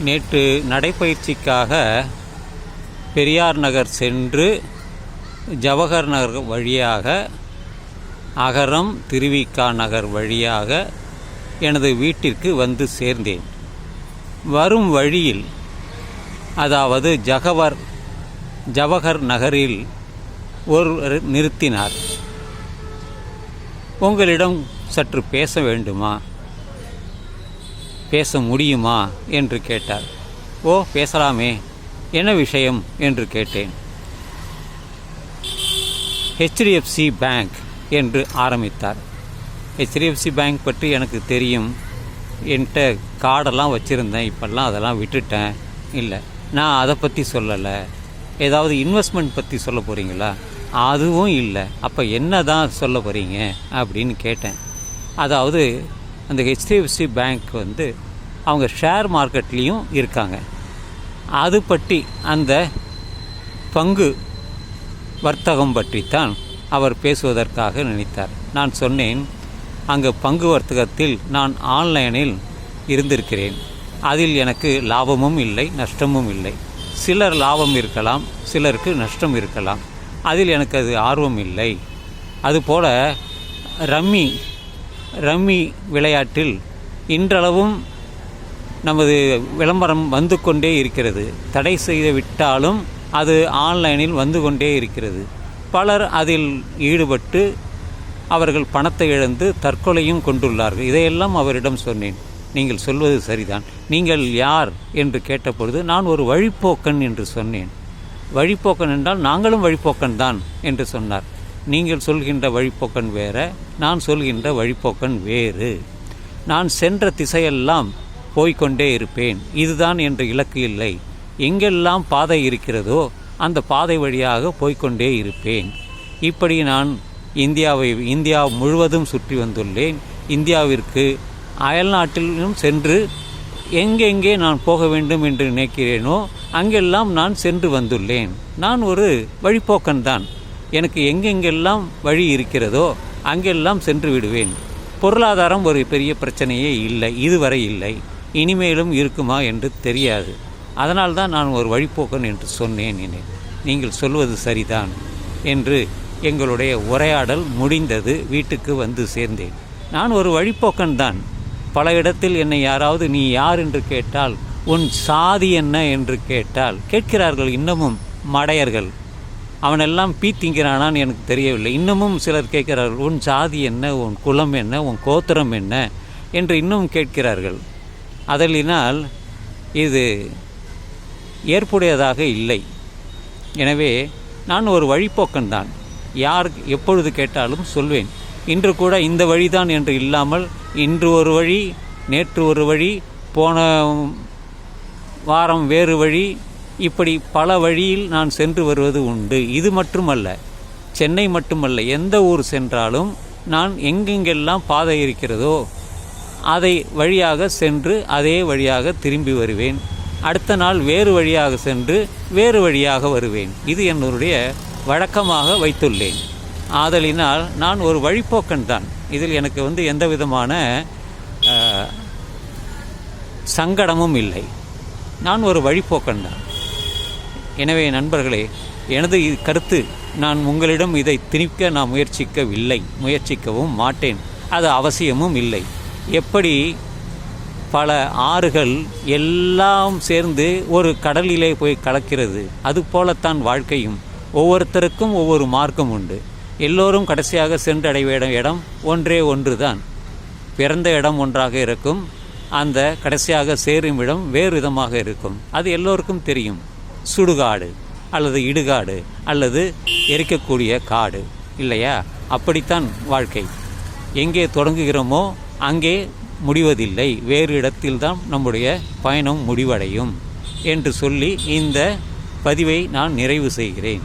நேற்று நடைப்பயிற்சிக்காக பெரியார் நகர் சென்று ஜவஹர் நகர் வழியாக அகரம் திருவிக்கா நகர் வழியாக எனது வீட்டிற்கு வந்து சேர்ந்தேன். வரும் வழியில் அதாவது ஜகவர் ஜவஹர் நகரில் ஒருவர் நிறுத்தினார். உங்களிடம் சற்று பேச வேண்டுமா? பேச முடியுமா என்று கேட்டார். ஓ பேசலாமே. என்ன விஷயம்? என்று கேட்டேன். ஹெச்டிஎஃப்சி பேங்க் என்று ஆரம்பித்தார். ஹெச்டிஎஃப்சி பேங்க் பற்றி எனக்கு தெரியும். என்கிட்ட கார்டெல்லாம் வச்சுருந்தேன். இப்போல்லாம் அதெல்லாம் விட்டுட்டேன். இல்லை நான் அதை பற்றி சொல்லலை. ஏதாவது இன்வெஸ்ட்மெண்ட் பற்றி சொல்ல போகிறீங்களா அதுவும் இல்லை. அப்போ என்ன தான் சொல்ல போகிறீங்க அப்படின்னு கேட்டேன். அதாவது அந்த ஹெச்டிஎஃப்சி பேங்க் வந்து அவங்க ஷேர் மார்க்கெட்லேயும் இருக்காங்க. அது பற்றி அந்த பங்கு வர்த்தகம் பற்றித்தான் அவர் பேசுவதற்காக நினைத்தார். நான் சொன்னேன் அங்கு பங்கு வர்த்தகத்தில் நான் ஆன்லைனில் இருந்திருக்கிறேன். அதில் எனக்கு லாபமும் இல்லை நஷ்டமும் இல்லை. சிலர் லாபம் இருக்கலாம் சிலருக்கு நஷ்டம் இருக்கலாம். அதில் எனக்கு அது ஆர்வம் இல்லை. அதுபோல் ரம்மி ரம்மி விளையாட்டில் இன்றளவும் நமது விளம்பரம் வந்து கொண்டே இருக்கிறது. தடை செய்து விட்டாலும் அது ஆன்லைனில் வந்து கொண்டே இருக்கிறது. பலர் அதில் ஈடுபட்டு அவர்கள் பணத்தை இழந்து தற்கொலையும் கொண்டுள்ளார்கள். இதையெல்லாம் அவரிடம் சொன்னேன். நீங்கள் சொல்வது சரிதான். நீங்கள் யார் என்று கேட்டபொழுது நான் ஒரு வழிப்போக்கன் என்று சொன்னேன். வழிப்போக்கன் என்றால் நாங்களும் வழிப்போக்கன் தான் என்று சொன்னார். நீங்கள் சொல்கின்ற வழிப்போக்கன் வேற நான் சொல்கின்ற வழிப்போக்கன் வேறு. நான் சென்ற திசையெல்லாம் போய்க்கொண்டே இருப்பேன். இதுதான் என்ற இலக்கு இல்லை. எங்கெல்லாம் பாதை இருக்கிறதோ அந்த பாதை வழியாக போய்க்கொண்டே இருப்பேன். இப்படி நான் இந்தியாவை இந்தியா முழுவதும் சுற்றி வந்துள்ளேன். இந்தியாவிற்கு அயல்நாட்டிலும் சென்று எங்கெங்கே நான் போக வேண்டும் என்று நினைக்கிறேனோ அங்கெல்லாம் நான் சென்று வந்துள்ளேன். நான் ஒரு வழிப்போக்கன் தான். எனக்கு எங்கெங்கெல்லாம் வழி இருக்கிறதோ அங்கெல்லாம் சென்று விடுவேன். பொருளாதாரம் ஒரு பெரிய பிரச்சனையே இல்லை இதுவரை இல்லை. இனிமேலும் இருக்குமா என்று தெரியாது. அதனால்தான் நான் ஒரு வழிப்போக்கன் என்று சொன்னேன் என நீங்கள் சொல்வது சரிதான் என்று எங்களுடைய உரையாடல் முடிந்தது வீட்டுக்கு வந்து சேர்ந்தேன். நான் ஒரு வழிப்போக்கன் தான். பல இடத்தில் என்னை யாராவது நீ யார்? என்று கேட்டால் உன் சாதி என்ன? என்று கேட்டால் கேட்கிறார்கள் இன்னமும் மடையர்கள். அவனெல்லாம் பீ திங்கிறானான்னு எனக்கு தெரியவில்லை. இன்னமும் சிலர் கேட்கிறார்கள் உன் சாதி என்ன? உன் குலம் என்ன? உன் கோத்திரம் என்ன? என்று இன்னும் கேட்கிறார்கள். அதலினால் இது ஏற்புடையதாக இல்லை. எனவே நான் ஒரு வழிப்போக்கன்தான். யார் எப்பொழுது கேட்டாலும் சொல்வேன் இன்று கூட இந்த வழிதான் என்று இல்லாமல் இன்று ஒரு வழி நேற்று ஒரு வழி போன வாரம் வேறு வழி இப்படி பல வழியில் நான் சென்று வருவது உண்டு. இது மட்டுமல்ல சென்னை மட்டுமல்ல எந்த ஊர் சென்றாலும் நான் எங்கெங்கெல்லாம் பாதை இருக்கிறதோ அதை வழியாக சென்று அதே வழியாக திரும்பி வருவேன். அடுத்த நாள் வேறு வழியாக சென்று வேறு வழியாக வருவேன். இது என்னுடைய வழக்கமாக வைத்துள்ளேன். ஆதலினால் நான் ஒரு வழிப்போக்கன் தான். இதில் எனக்கு வந்து எந்த விதமான சங்கடமும் இல்லை. நான் ஒரு வழிப்போக்கன் தான். எனவே நண்பர்களே எனது கருத்து நான் உங்களிடம் இதை திணிக்க நான் முயற்சிக்கவில்லை முயற்சிக்கவும் மாட்டேன். அது அவசியமும் இல்லை. எப்படி பல ஆறுகள் எல்லாம் சேர்ந்து ஒரு கடலிலே போய் கலக்கிறது அதுபோலத்தான் வாழ்க்கையும். ஒவ்வொருத்தருக்கும் ஒவ்வொரு மார்க்கம் உண்டு. எல்லோரும் கடைசியாக சென்றடைய இடம் இடம் ஒன்றே ஒன்று தான் பிறந்த இடம் ஒன்றாக இருக்கும் அந்த கடைசியாக சேரும் இடம் வேறு விதமாக இருக்கும். அது எல்லோருக்கும் தெரியும். சுடுகாடு அல்லது இடுகாடு அல்லது எரிக்கக்கூடிய காடு. இல்லையா? அப்படித்தான் வாழ்க்கை. எங்கே தொடங்குகிறோமோ அங்கே முடிவதில்லை. வேறு இடத்தில்தான் நம்முடைய பயணம் முடிவடையும் என்று சொல்லி இந்த பதிவை நான் நிறைவு செய்கிறேன்.